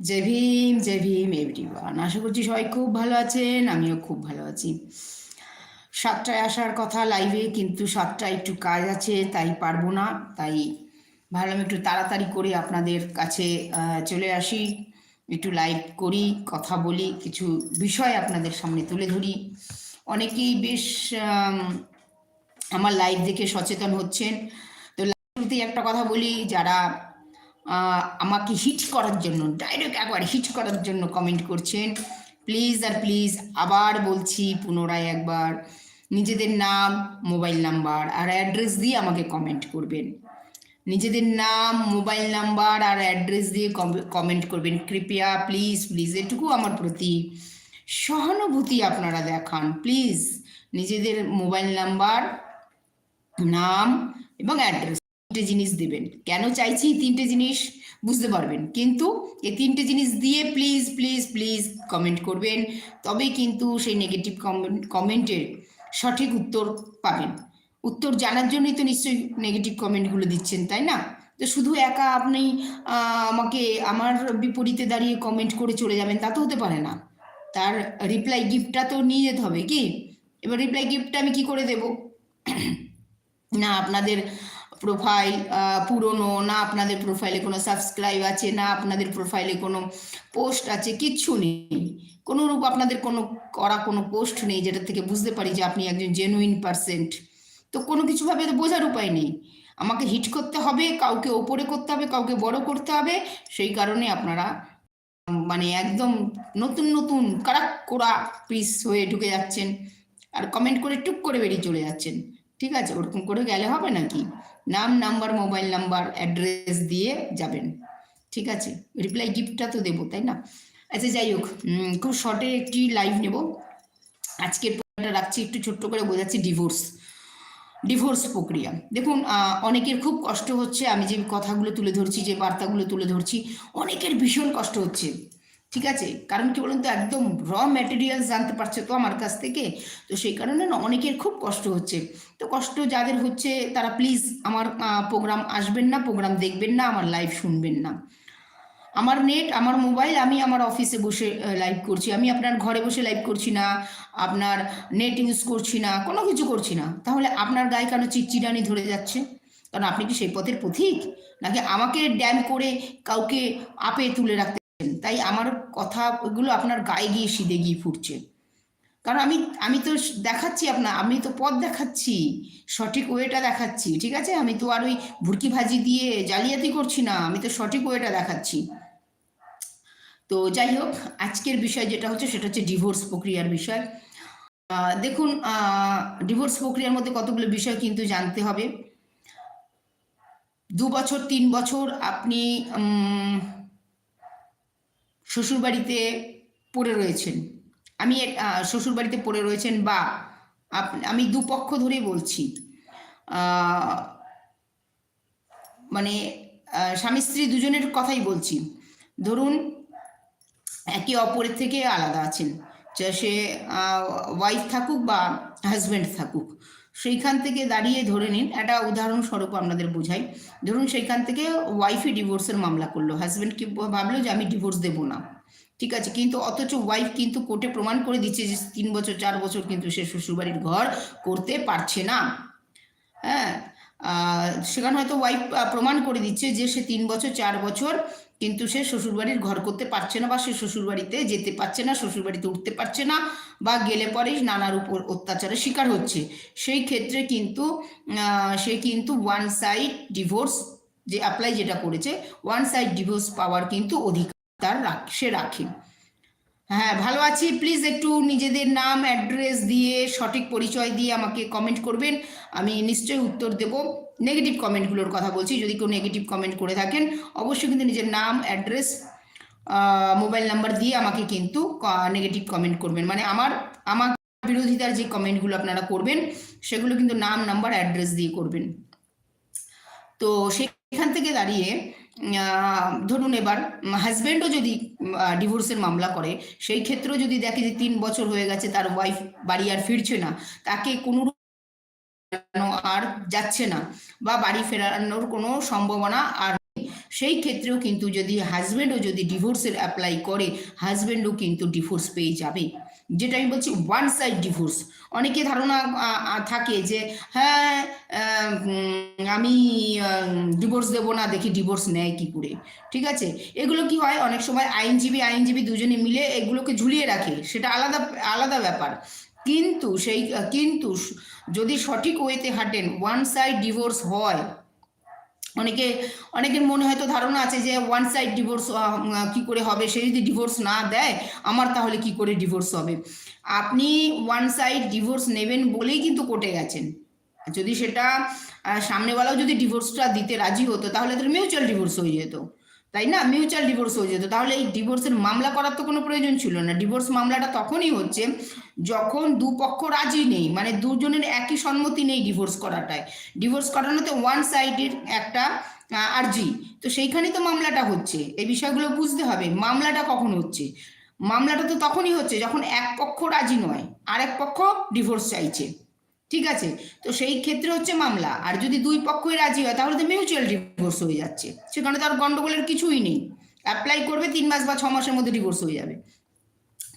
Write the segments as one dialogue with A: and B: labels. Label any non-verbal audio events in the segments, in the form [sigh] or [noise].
A: জয় ভীম জয় ভীম এভরিওয়ান আশা করছি সবাই খুব ভালো আছেন, আমিও খুব ভালো আছি। সাতটায় আসার কথা লাইভে কিন্তু সাতটায় একটু কাজ আছে, তাই পারব না। তাই ভাবলাম একটু তাড়াতাড়ি করে আপনাদের কাছে চলে আসি। একটু লাইভ করি, কথা বলি, কিছু বিষয় আপনাদের সামনে তুলে ধরি। অনেকেই বেশ আমার লাইভ দেখে সচেতন হচ্ছেন। তো শুরুতেই একটা কথা বলি, যারা আমাকে হিট করার জন্য ডাইরেক্ট একবার হিট করার জন্য কমেন্ট করছেন। প্লিজ আর প্লিজ আবার বলছি, পুনরায় একবার নিজেদের নাম মোবাইল নাম্বার আর অ্যাড্রেস দিয়ে আমাকে কমেন্ট করবেন। নিজেদের নাম মোবাইল নাম্বার আর অ্যাড্রেস দিয়ে কমেন্ট করবেন। কৃপয়া প্লিজ প্লিজ এটুকু আমার প্রতি সহানুভূতি আপনারা দেখান। প্লিজ নিজেদের মোবাইল নাম্বার নাম এবং অ্যাড্রেস তিনটে জিনিস দেবেন। কেন চাইছি তিনটে জিনিস? বুঝতে পারবেন। কিন্তু এই তিনটে জিনিস দিয়ে প্লিজ প্লিজ প্লিজ কমেন্ট করবেন। তবেই কিন্তু সেই নেগেটিভ কমেন্ট কমেন্টের সঠিক উত্তর পাবেন। উত্তর জানার জন্যই তো নিশ্চয়ই নেগেটিভ কমেন্টগুলো দিচ্ছেন, তাই না? তো শুধু একা আপনি আমাকে আমার বিপরীতে দাঁড়িয়ে কমেন্ট করে চলে যাবেন, তা তো হতে পারে না। তার রিপ্লাই গিফটটা তো নিয়ে যেতে হবে কি? এবার রিপ্লাই গিফটটা আমি কি করে দেবো? না, আপনাদের প্রোফাইল পুরনো, না আপনাদের প্রোফাইলে কোনো সাবস্ক্রাইব আছে, না আপনাদের প্রোফাইলে কোনো পোস্ট আছে, কিচ্ছু নেই। কোনো রূপ আপনাদের কোনো, করা কোনো পোস্ট নেই যেটা থেকে বুঝতে পারি যে আপনি একজন জেনুইন পার্সেন্ট তো কোনো কিছুভাবে তো বোঝার উপায় নেই। আমাকে হিট করতে হবে, কাউকে ওপরে করতে হবে, কাউকে বড় করতে হবে, সেই কারণে আপনারা মানে একদম নতুন নতুন কারাক কোরা পিস হয়ে ঢুকে যাচ্ছেন। আর কমেন্ট করে টুক করে বেরিয়ে চলে যাচ্ছেন। ঠিক আছে, ওরকম করে গেলে হবে নাকি? নাম, নাম্বার, মোবাইল নাম্বার, অ্যাড্রেস দিয়ে যাবেন। ঠিক আছে? রিপ্লাই গিফটটা তো দেবো, তাই না? আচ্ছা যাই হোক খুব শর্টে একটি লাইভ নেব। আজকের প্রোগ্রামটা রাখছি, একটু ছোট্ট করে বোঝাচ্ছি ডিভোর্স ডিভোর্স প্রক্রিয়া। দেখুন অনেকের খুব কষ্ট হচ্ছে, আমি যে কথাগুলো তুলে ধরছি, যে বার্তাগুলো তুলে ধরছি, অনেকের ভীষণ কষ্ট হচ্ছে। ঠিক আছে? কারণ কি বলুন তো, একদম র ম্যাটেরিয়ালস জানতে পারছে তো আমার কাছ থেকে? তো সেই কারণে না অনেকের খুব কষ্ট হচ্ছে। তো কষ্ট যাদের হচ্ছে, তারা প্লিজ আমার প্রোগ্রাম আসবেন না প্রোগ্রাম দেখবেন না, আমার লাইভ শুনবেন না। আমার নেট আমার মোবাইল আমি আমার অফিসে বসে লাইভ করছি। আমি আপনার ঘরে বসে লাইভ করছি না, আপনার নেট ইউজ করছি না, কোনো কিছু করছি না। তাহলে আপনার গায়ে কেন চিটচিটানি ধরে যাচ্ছে? কারণ আপনি কি সেই পথের পথিক? নাকি আমাকে ড্যাম করে কাউকে আপে তুলে রাখতে? তাই আমার কথাগুলো আপনার গায়ে গিয়ে সিদে গিয়ে ফুটছে। কারণ আমি আমি তো দেখাচ্ছি আপনার, আমি তো পথ দেখাচ্ছি, সঠিক ওয়েটা দেখাচ্ছি, ঠিক আছে? আমি তো আর ওই ভুরকি ভাজি দিয়ে জালিয়াতি করছি না, আমি তো সঠিক ওয়েটা দেখাচ্ছি। তো যাই হোক, আজকের বিষয় যেটা হচ্ছে সেটা হচ্ছে ডিভোর্স প্রক্রিয়ার বিষয়। দেখুন ডিভোর্স প্রক্রিয়ার মধ্যে কতগুলো বিষয় কিন্তু জানতে হবে। দু বছর, তিন বছর আপনি শ্বশুরবাড়িতে পড়ে রয়েছেন। আমি শ্বশুরবাড়িতে পড়ে রয়েছেন বা আমি দুপক্ষ ধরেই বলছি। মানে স্বামী স্ত্রী দুজনের কথাই বলছি। ধরুন, একে অপরের থেকে আলাদা আছেন। সে ওয়াইফ থাকুক বা হাজব্যান্ড থাকুক। সেইখান থেকে দাঁড়িয়ে ধরে নিন। একটা উদাহরণস্বরূপ আপনাদের বোঝাই। ধরুন সেইখান থেকে ওয়াইফই ডিভোর্সের মামলা করল। হাজব্যান্ড কি ভাবলো যে, আমি ডিভোর্স দেবো না। ঠিক আছে? কিন্তু অথচ ওয়াইফ কিন্তু কোর্টে প্রমাণ করে দিচ্ছে যে, তিন বছর, চার বছর কিন্তু সে শ্বশুরবাড়ির ঘর করতে পারছে না। হ্যাঁ? সেখানে হয়তো ওয়াইফ প্রমাণ করে দিচ্ছে যে, সে তিন বছর, চার বছর কিন্তু সে শ্বশুরবাড়ির ঘর করতে পারছে না বা সে শ্বশুরবাড়িতে যেতে পারছে না, শ্বশুরবাড়িতে উঠতে পারছে না বা গেলে পরেই নানার উপর অত্যাচারের শিকার হচ্ছে। সেই ক্ষেত্রে কিন্তু সে কিন্তু ওয়ান সাইড ডিভোর্স যে অ্যাপ্লাই যেটা করেছে ওয়ান সাইড ডিভোর্স পাওয়ার কিন্তু অধিকার তার সে রাখে। হ্যাঁ ভালো আছি। প্লিজ একটু নিজেদের নাম অ্যাড্রেস দিয়ে, সঠিক পরিচয় দিয়ে আমাকে কমেন্ট করবেন। আমি নিশ্চয়ই উত্তর দেব। নেগেটিভ কমেন্টগুলোর কথা বলছি। যদি কেউ নেগেটিভ কমেন্ট করে থাকেন, অবশ্যই কিন্তু নিজের নাম অ্যাড্রেস মোবাইল নাম্বার দিয়ে আমাকে কিন্তু নেগেটিভ কমেন্ট করবেন। মানে আমার আমার বিরোধিতার যে কমেন্টগুলো আপনারা করবেন, সেগুলো কিন্তু নাম নাম্বার অ্যাড্রেস দিয়ে করবেন। তো সেখান থেকে দাঁড়িয়ে ধরুন এবার হাজব্যান্ডও যদি ডিভোর্সের মামলা করে, সেই ক্ষেত্রেও যদি দেখে যে তিন বছর হয়ে গেছে, তার ওয়াইফ বাড়ি আর ফিরছে না, তাকে কোনো ফেরানো আর যাচ্ছে না বা বাড়ি ফেরানোর কোনো সম্ভাবনা আর। সেই ক্ষেত্রেও কিন্তু যদি হাজব্যান্ডও যদি ডিভোর্সের অ্যাপ্লাই করে হাজব্যান্ডও কিন্তু ডিভোর্স পেয়ে যাবে। যেটা আমি বলছি ওয়ান সাইড ডিভোর্স অনেকে ধারণা থাকে যে হ্যাঁ আমি ডিভোর্স দেবো না, দেখি ডিভোর্স নেয় কি করে। ঠিক আছে? এগুলো কি হয়? অনেক সময় আইনজীবী আইনজীবী দুজনে মিলে এগুলোকে ঝুলিয়ে রাখে। সেটা আলাদা আলাদা ব্যাপার। কিন্তু সেই কিন্তু যদি সঠিক ওয়েতে হাঁটেন ওয়ান সাইড ডিভোর্স হয়, অনেকে, অনেকের মনে হয়তো ধারণা আছে যে ওয়ান সাইড ডিভোর্স কি করে হবে? সে যদি ডিভোর্স না দেয়, আমার তাহলে কি করে ডিভোর্স হবে? আপনি ওয়ান সাইড ডিভোর্স নেবেন বলেই কিন্তু কোর্টে গেছেন। যদি সেটা সামনেওয়ালাও যদি ডিভোর্সটা দিতে রাজি হতো, তাহলে তো মিউচুয়াল ডিভোর্স হয়ে যেত। তাই না? মিউচুয়াল ডিভোর্স হয়ে যেত। তাহলে এই ডিভোর্সের মামলা করার তো কোনো প্রয়োজন ছিল না। ডিভোর্স মামলাটা তখনই হচ্ছে যখন দুপক্ষ রাজি নেই মানে দুজনের একই সম্মতি নেই ডিভোর্স করাটায়। ডিভোর্স করানোতে ওয়ান সাইডের একটা আর্জি। তো সেইখানে তো মামলাটা হচ্ছে। এই বিষয়গুলো বুঝতে হবে, মামলাটা কখন হচ্ছে? মামলাটা তো তখনই হচ্ছে যখন এক পক্ষ রাজি নয় আর এক পক্ষ ডিভোর্স চাইছে। ঠিক আছে? তো সেই ক্ষেত্রে হচ্ছে মামলা। আর যদি দুই পক্ষই রাজি হয়, তাহলে তো মিউচুয়াল ডিভোর্স হয়ে যাচ্ছে। সেখানে তো আর গন্ডগোলের কিছুই নেই। অ্যাপ্লাই করবে, তিন মাস বা ছ মাসের মধ্যে ডিভোর্স হয়ে যাবে।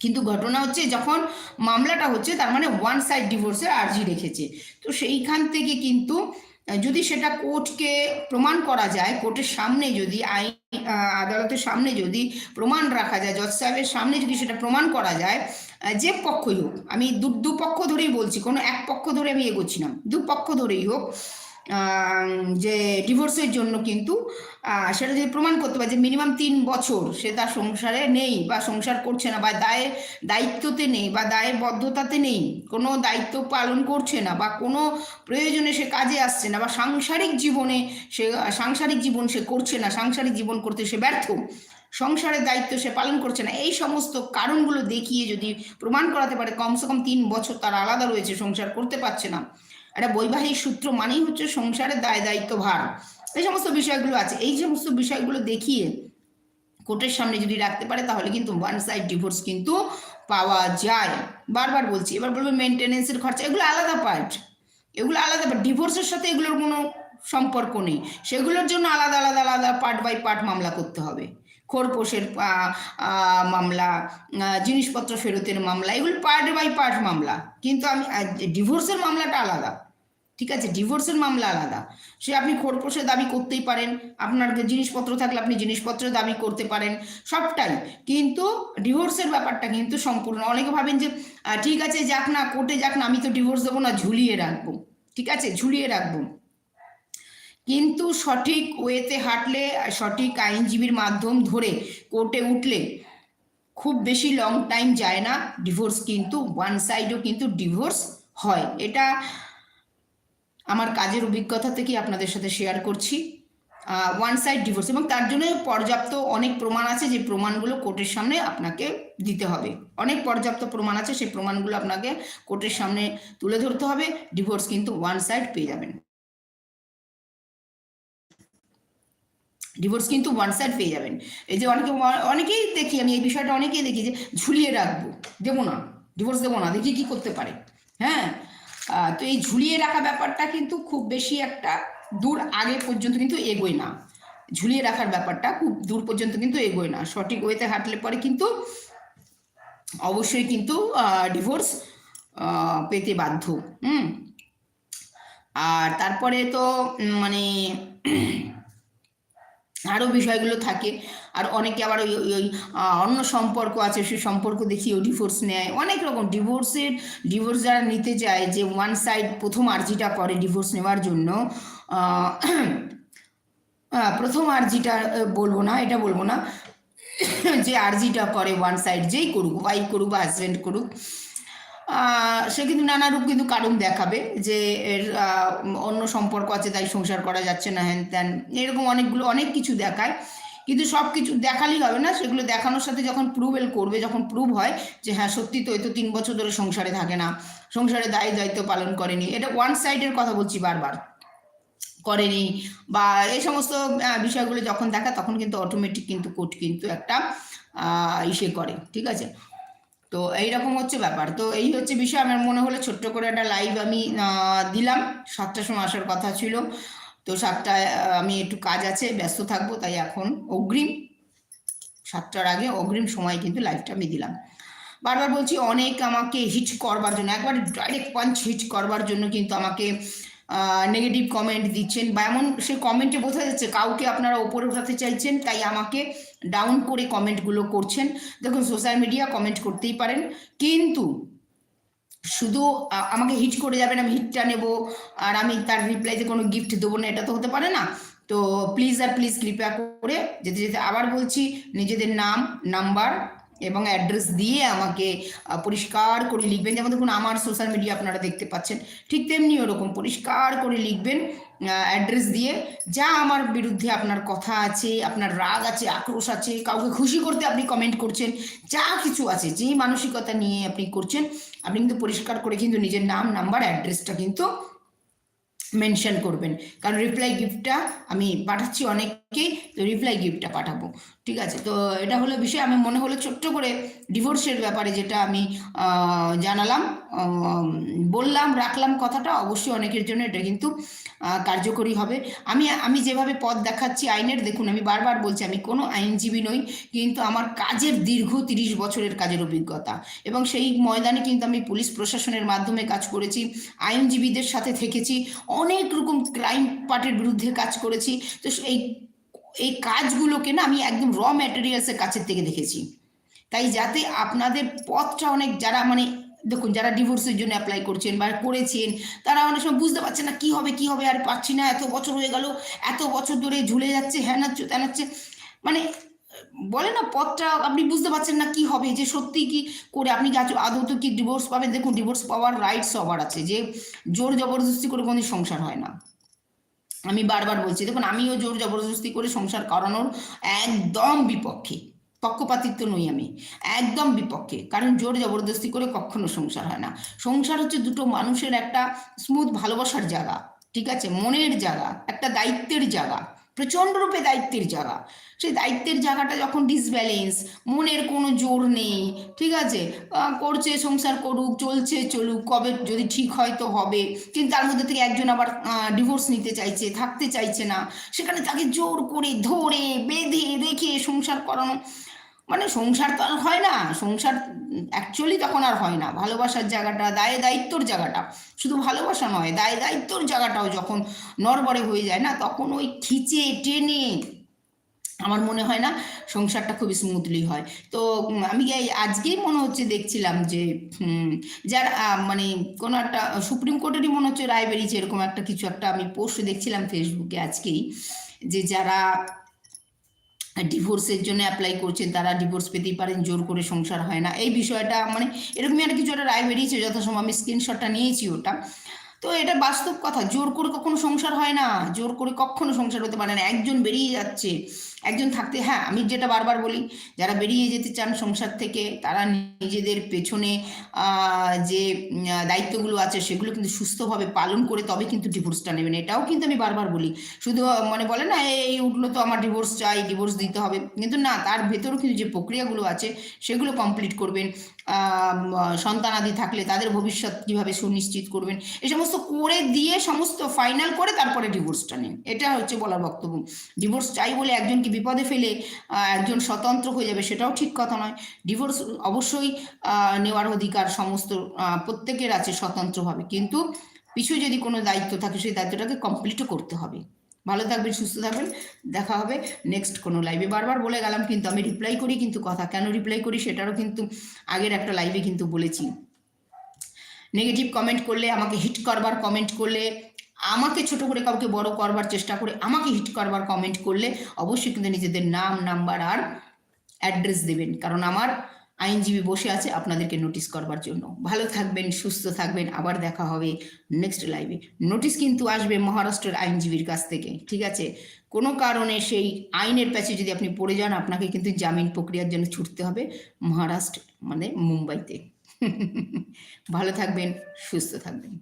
A: কিন্তু ঘটনা হচ্ছে, যখন মামলাটা হচ্ছে, তার মানে ওয়ান সাইড ডিভোর্সের আর্জি রেখেছে। তো সেইখান থেকে কিন্তু যদি সেটা কোর্টকে প্রমাণ করা যায়, কোর্টের সামনে যদি, আইন আদালতের সামনে যদি প্রমাণ রাখা যায়, জজ সাহেবের সামনে যদি সেটা প্রমাণ করা যায় যে পক্ষই হোক, আমি দু, দুপক্ষ ধরেই বলছি, কোনো এক পক্ষ ধরে আমি এগোচ্ছি না, দুপক্ষ ধরেই হোক যে ডিভোর্সের জন্য কিন্তু সেটা যদি প্রমাণ করতে পারে যে মিনিমাম তিন বছর সে তার সংসারে নেই বা সংসার করছে না বা দায়ে, দায়িত্বতে নেই বা দায়বদ্ধতাতে নেই, কোনো দায়িত্ব পালন করছে না বা কোনো প্রয়োজনে সে কাজে আসছে না বা সাংসারিক জীবনে সে, সাংসারিক জীবন সে করছে না, সাংসারিক জীবন করতে সে ব্যর্থ, সংসারের দায়িত্ব সে পালন করছে না, এই সমস্ত কারণগুলো দেখিয়ে যদি প্রমাণ করাতে পারে, কমসে কম তিন বছর তার আলাদা রয়েছে, সংসার করতে পারছে না। একটা বৈবাহিক সূত্র মানেই হচ্ছে সংসারের দায় দায়িত্ব ভার। এই সমস্ত বিষয়গুলো আছে। এই সমস্ত বিষয়গুলো দেখিয়ে কোর্টের সামনে যদি রাখতে পারে, তাহলে কিন্তু ওয়ান সাইড ডিভোর্স কিন্তু পাওয়া যায়। বারবার বলছি, এবার বলব মেনটেনেন্সের খরচা, এগুলো আলাদা পার্ট এগুলো আলাদা পার্ট ডিভোর্সের সাথে এগুলোর কোনো সম্পর্ক নেই। সেগুলোর জন্য আলাদা আলাদা আলাদা পার্ট বাই পার্ট মামলা করতে হবে। খোরপোশের মামলা জিনিসপত্র ফেরতের মামলা, এগুলো পার্ট বাই পার্ট মামলা। কিন্তু আমি ডিভোর্সের মামলাটা আলাদা। ঠিক আছে? ডিভোর্সের মামলা আলাদা। সে আপনি খোরপোশের দাবি করতেই পারেন আপনার জিনিসপত্র থাকলে আপনি জিনিসপত্রের দাবি করতে পারেন, সবটাই। কিন্তু ডিভোর্সের ব্যাপারটা কিন্তু সম্পূর্ণ। অনেকে ভাবেন যে ঠিক আছে, যাক না, কোর্টে যাক না, আমি তো ডিভোর্স দেবো না, ঝুলিয়ে রাখব। ঠিক আছে? ঝুলিয়ে রাখব। কিন্তু সঠিক ওয়েতে হাঁটলে, সঠিক আইনজীবীর মাধ্যম ধরে কোর্টে উঠলে খুব বেশি লং টাইম যায় না। ডিভোর্স কিন্তু ওয়ান সাইডও কিন্তু ডিভোর্স হয়। এটা আমার কাজের অভিজ্ঞতা থেকে আপনাদের সাথে শেয়ার করছি। ওয়ান সাইড ডিভোর্স এবং তার জন্য পর্যাপ্ত অনেক প্রমাণ আছে, যে প্রমাণগুলো কোর্টের সামনে আপনাকে দিতে হবে। অনেক পর্যাপ্ত প্রমাণ আছে, সেই প্রমাণগুলো আপনাকে কোর্টের সামনে তুলে ধরতে হবে। ডিভোর্স কিন্তু ওয়ান সাইড পেয়ে যাবেন। ডিভোর্স কিন্তু ওয়ান সাইড পেয়ে যাবেন। এই যে অনেকে, অনেকেই দেখি, আমি এই বিষয়টা অনেকেই দেখি যে ঝুলিয়ে রাখব, দেবো না ডিভোর্স দেবো না, দেখি কি করতে পারে। হ্যাঁ? তো এই ঝুলিয়ে রাখা ব্যাপারটা কিন্তু খুব বেশি একটা দূর আগে পর্যন্ত কিন্তু এগোয় না। ঝুলিয়ে রাখার ব্যাপারটা খুব দূর পর্যন্ত কিন্তু এগোয় না। সঠিক ওয়েতে হাঁটলে পরে কিন্তু অবশ্যই কিন্তু ডিভোর্স পেতে বাধ্য, হুম? আর তারপরে তো মানে আরও বিষয়গুলো থাকে। আর অনেকে আবার ওই, ওই- অন্য সম্পর্ক আছে সেই সম্পর্ক দেখিয়ে ডিভোর্স নেয়। অনেক রকম ডিভোর্সের ডিভোর্স যারা নিতে চায় যে ওয়ান সাইড প্রথম আর্জিটা করে ডিভোর্স নেওয়ার জন্য প্রথম আর্জিটা বলব না, এটা বলব না, যে আর্জিটা করে ওয়ান সাইড যেই করুক ওয়াইফ করুক বা হাজব্যান্ড করুক সে কিন্তু নানা রূপ কিন্তু কারণ দেখাবে যে এর অন্য সম্পর্ক আছে, তাই সংসার করা যাচ্ছে না, হ্যান ত্যান। এরকম অনেকগুলো, অনেক কিছু দেখায়। কিন্তু সব কিছু দেখালেই হবে না, সেগুলো দেখানোর সাথে যখন প্রুভেল করবে, যখন প্রুভ হয় যে হ্যাঁ সত্যি তো এই তো তিন বছর ধরে সংসারে থাকে না, সংসারে দায়ী দায়িত্ব পালন করেনি। এটা ওয়ান সাইডের কথা বলছি বারবার। করেনি বা এই সমস্ত বিষয়গুলো যখন দেখা, তখন কিন্তু অটোমেটিক কিন্তু কোর্ট কিন্তু একটা ইসে করে, ঠিক আছে? তো এইরকম হচ্ছে ব্যাপার। তো এই হচ্ছে বিষয়, আমার মনে হলো ছোট্ট করে একটা লাইভ আমি দিলাম। সাতটার সময় আসার কথা ছিল। তো সাতটায় আমি একটু কাজ আছে, ব্যস্ত থাকব, তাই এখন অগ্রিম, সাতটার আগে অগ্রিম সময় কিন্তু লাইভটা আমি দিলাম। বারবার বলছি, অনেক আমাকে হিট করবার জন্য, একবার ডাইরেক্ট পাঞ্চ হিট করবার জন্য কিন্তু আমাকে নেগেটিভ কমেন্ট দিচ্ছেন বা এমন সেই কমেন্টে বোঝা যাচ্ছে কাউকে আপনারা ওপরে উঠাতে চাইছেন, তাই আমাকে ডাউন করে কমেন্টগুলো করছেন। দেখুন সোশ্যাল মিডিয়া কমেন্ট করতেই পারেন। কিন্তু শুধু আমাকে হিট করে যাবেন, আমি হিটটা নেব, আর আমি তার রিপ্লাইতে কোনো গিফট দেবো না, এটা তো হতে পারে না। তো প্লিজ আর প্লিজ কৃপা করে, যেতে যেতে আবার বলছি, নিজেদের নাম নাম্বার এবং অ্যাড্রেস দিয়ে আমাকে পরিষ্কার করে লিখবেন। যেমন দেখুন আমার সোশ্যাল মিডিয়া আপনারা দেখতে পাচ্ছেন, ঠিক তেমনি ওরকম পরিষ্কার করে লিখবেন অ্যাড্রেস দিয়ে যা আমার বিরুদ্ধে আপনার কথা আছে, আপনার রাগ আছে, আক্রোশ আছে, কাউকে খুশি করতে আপনি কমেন্ট করছেন, যা কিছু আছে যে মানসিকতা নিয়ে আপনি করছেন, আপনি কিন্তু পরিষ্কার করে কিন্তু নিজের নাম নাম্বার অ্যাড্রেসটা কিন্তু মেনশন করবেন। কারণ রিপ্লাই গিফটটা আমি পাঠাচ্ছি অনেককেই তো রিপ্লাই গিফটটা পাঠাবো। ঠিক আছে? তো এটা হলো বিষয়। আমি মনে হলো ছোট্ট করে ডিভোর্সের ব্যাপারে যেটা আমি জানালাম বললাম, রাখলাম কথাটা। অবশ্যই অনেকের জন্য এটা কিন্তু কার্যকরী হবে। আমি আমি যেভাবে পথ দেখাচ্ছি, আইনের, দেখুন, আমি বারবার বলছি, আমি কোনো আইনজীবী নই, কিন্তু আমার কাজের দীর্ঘ তিরিশ বছরের কাজের অভিজ্ঞতা। এবং সেই ময়দানে কিন্তু আমি পুলিশ প্রশাসনের মাধ্যমে কাজ করেছি, আইনজীবীদের সাথে থেকেছি, অনেক রকম ক্রাইম পার্টির বিরুদ্ধে কাজ করেছি। তো এই এই কাজগুলোকে না আমি একদম র ম্যাটেরিয়ালসের কাছের থেকে দেখেছি। তাই যাতে আপনাদের পথটা অনেক যারা মানে দেখুন, যারা ডিভোর্সের জন্য অ্যাপ্লাই করছেন বা করেছেন, তারা অনেক সময় বুঝতে পারছে না কি হবে কি হবে, আর পাচ্ছি না, এত বছর হয়ে গেল, এত বছর ধরে ঝুলে যাচ্ছে হ্যানাচ্ছে তেনাচ্ছে। মানে বলে না, পথটা আপনি বুঝতে পারছেন না কি হবে, যে সত্যি কি করে আপনি কি আদৌ তো কি ডিভোর্স পাবেন? দেখুন ডিভোর্স পাওয়ার রাইটস সবার আছে, যে জোর জবরদস্তি করে কোনো সংসার হয় না। আমি বারবার বলছি, দেখুন, আমিও জোর জবরদস্তি করে সংসার করানোর একদম বিপক্ষে, পক্ষপাতিত্ব নই আমি, একদম বিপক্ষে, কারণ জোর জবরদস্তি করে কখনো সংসার হয় না। সংসার হচ্ছে দুটো মানুষের একটা স্মুথ ভালোবাসার জায়গা, ঠিক আছে? মনের জায়গা, একটা দায়িত্বের জায়গা। প্রচণ্ড রূপে দায়িত্বের জায়গা। সেই দায়িত্বের জায়গাটা যখন ডিসব্যালেন্স মনের কোনো জোর নেই, ঠিক আছে? করছে, সংসার করুক, চলছে, চলুক, কবে যদি ঠিক হয় তো হবে। কিন্তু তার মধ্যে থেকে একজন আবার ডিভোর্স নিতে চাইছে, থাকতে চাইছে না। সেখানে তাকে জোর করে ধরে, বেঁধে, রেখে সংসার করানো। মানে সংসার তো আর হয় না, সংসার অ্যাকচুয়ালি তখন আর হয় না। ভালোবাসার জায়গাটা, দায় দায়িত্বর জায়গাটা। শুধু ভালোবাসা নয়, দায় দায়িত্বর জায়গাটাও যখন নরবরে হয়ে যায় না, তখন ওই খিচে, টেনে আমার মনে হয় না সংসারটা খুবই স্মুথলি হয়। তো আমি আজকেই মনে হচ্ছে দেখছিলাম যে যারা মানে কোনো একটা সুপ্রিম কোর্টেরই মনে হচ্ছে রায় বেরিয়েছে এরকম একটা কিছু একটা আমি পোস্ট দেখছিলাম ফেসবুকে আজকেই, যে যারা ডিভোর্সের জন্য অ্যাপ্লাই করছেন, তারা ডিভোর্স পেতেই পারেন, জোর করে সংসার হয় না। এই বিষয়টা মানে এরকমই আর কিছু একটা রায় বেরিয়েছে যথাসময় আমি স্ক্রিনশটটা নিয়েছি ওটা। তো এটা বাস্তব কথা, জোর করে কখনো সংসার হয় না, জোর করে কখনো সংসার হতে পারে না, একজন বেরিয়ে যাচ্ছে। একজন থাকতে হ্যাঁ আমি যেটা বারবার বলি যারা বেরিয়ে যেতে চান সংসার থেকে তারা নিজেদের পেছনে যে দায়িত্বগুলো আছে সেগুলো কিন্তু সুস্থভাবে পালন করে তবে কিন্তু ডিভোর্সটা নেবেন। এটাও কিন্তু আমি বারবার বলি। শুধু মানে বলে না এই উঠল তো আমার ডিভোর্স চাই ডিভোর্স দিতে হবে। কিন্তু না তার ভেতরেও কিন্তু যে প্রক্রিয়াগুলো আছে সেগুলো কমপ্লিট করবেন। আহ, সন্তানাদি থাকলে তাদের ভবিষ্যৎ কীভাবে সুনিশ্চিত করবেন এই সমস্ত করে দিয়ে সমস্ত ফাইনাল করে তারপরে ডিভোর্সটা নেন। এটা হচ্ছে বলার বক্তব্য। ডিভোর্স চাই বলে একজনকে বিপদে ফেলে একজন স্বতন্ত্র হয়ে যাবে সেটাও ঠিক কথা নয়। ডিভোর্স অবশ্যই নেওয়ার অধিকার সমস্ত প্রত্যেকের আছে স্বতন্ত্রভাবে। কিন্তু পিছু যদি কোনো দায়িত্ব থাকে, সেই দায়িত্বটাকে কমপ্লিটও করতে হবে। ভালো থাকবেন, সুস্থ থাকবেন। দেখা হবে নেক্সট কোনো লাইভে বারবার বলে গেলাম, কিন্তু আমি রিপ্লাই করি কিন্তু কথা। কেন রিপ্লাই করি সেটারও কিন্তু আগের একটা লাইভে কিন্তু বলেছি। নেগেটিভ কমেন্ট করলে, আমাকে হিট করবার কমেন্ট করলে আমাকে ছোট করে কাউকে বড় করবার চেষ্টা করে আমাকে হিট করবার কমেন্ট করলে অবশ্যই কিন্তু নিজেদের নাম নাম্বার আর অ্যাড্রেস দেবেন। কারণ আমার আইনজীবী বসে আছে আপনাদেরকে নোটিশ করবার জন্য। ভালো থাকবেন, সুস্থ থাকবেন। আবার দেখা হবে নেক্সট লাইভে নোটিশ কিন্তু আসবে মহারাষ্ট্রের আইনজীবীর কাছ থেকে, ঠিক আছে? কোনো কারণে সেই আইনের প্যাচে যদি আপনি পড়ে যান, আপনাকে কিন্তু জামিন প্রক্রিয়ার জন্য ছুটতে হবে মহারাষ্ট্র মানে মুম্বাইতে। [laughs] ভালো থাকবেন, সুস্থ থাকবেন।